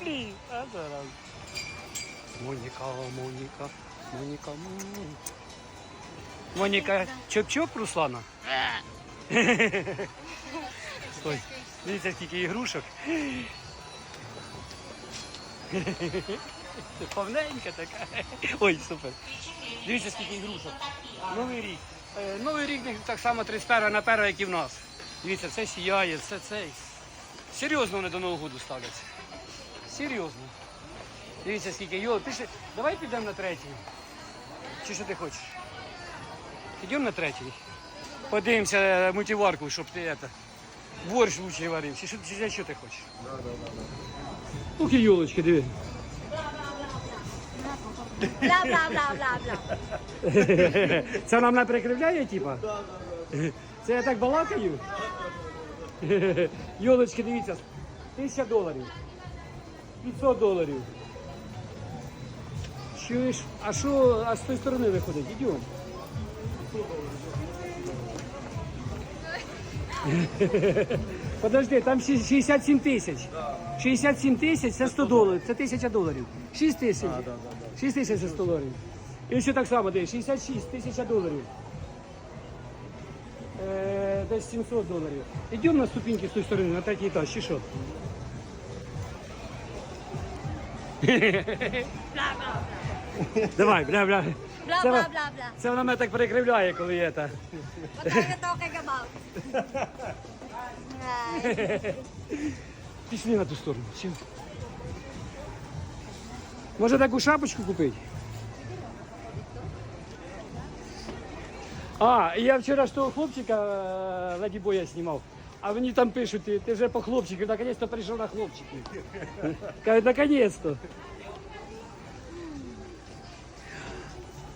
Блін, а зараз. Моніка, Моніка, Моніка, Моніка. Моніка, чоп-чоп, Руслана? Ой, дивіться, скільки ігрушок. Повненька така. Ой, супер. Дивіться, скільки ігрушок. Новий рік. Е, Новий рік так само 31 на 1, як і в нас. Дивіться, все сіяє, все це. Серйозно вони до Нового року ставляться. Серйозно. Дивіться, скільки йо. Пішли. Давай підемо на третій. Чи що ти хочеш? Підемо на третій. Подивимося е, мультиварку, щоб ти это, борщ лучше варив. Чи що, чи що ти хочеш? Ух і йолочки, диви. Bla bla bla bla bla. Це нам не перекривляє, типа? Це я так балакаю? Йолочки, дивіться, тисяча доларів. 500 доларів. Чуєш? А що, а з тої сторони виходить? Ідемо. Подожди, там 67 тисяч. 67 тисяч це 100 доларів, це 1000 доларів. 6 тисяч. 6 тисяч це 100 доларів. І ще так само, дивись, 66 тисяч доларів. Е, десь 700 доларів. Йдемо на ступіньки з тої сторони, на третій етаж, чи що? Давай, бля, бля. bla. Це, Bla вона- bla. це вона мене так перекривляє, коли є та. What are you talking about? Right. Пішли на ту сторону. Може таку шапочку купити? А, я вчора ж того хлопчика е, Леді Боя знімав. А мені там пишуть, ти, ти вже по хлопчиків, наконець-то прийшов на хлопчиків. Кажуть, наконець-то.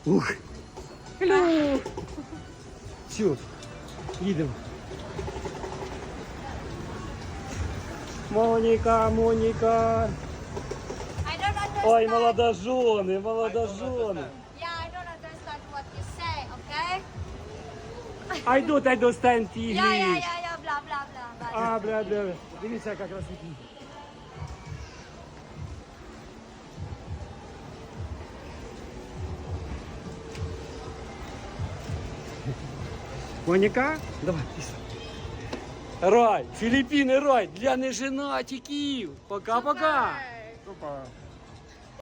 Ух. Клю. Все, їдемо. Моніка, Моніка. I don't understand. Ой, молодожони, молодожони. I don't understand Yeah, English. yeah, yeah, yeah, blah, blah, blah. blah. А, бля, бля. Дивіться, яка красота. Моніка? Давай, пішли. Рай, Філіппіни, рай для неженатиків. Пока-пока. Bye. Опа.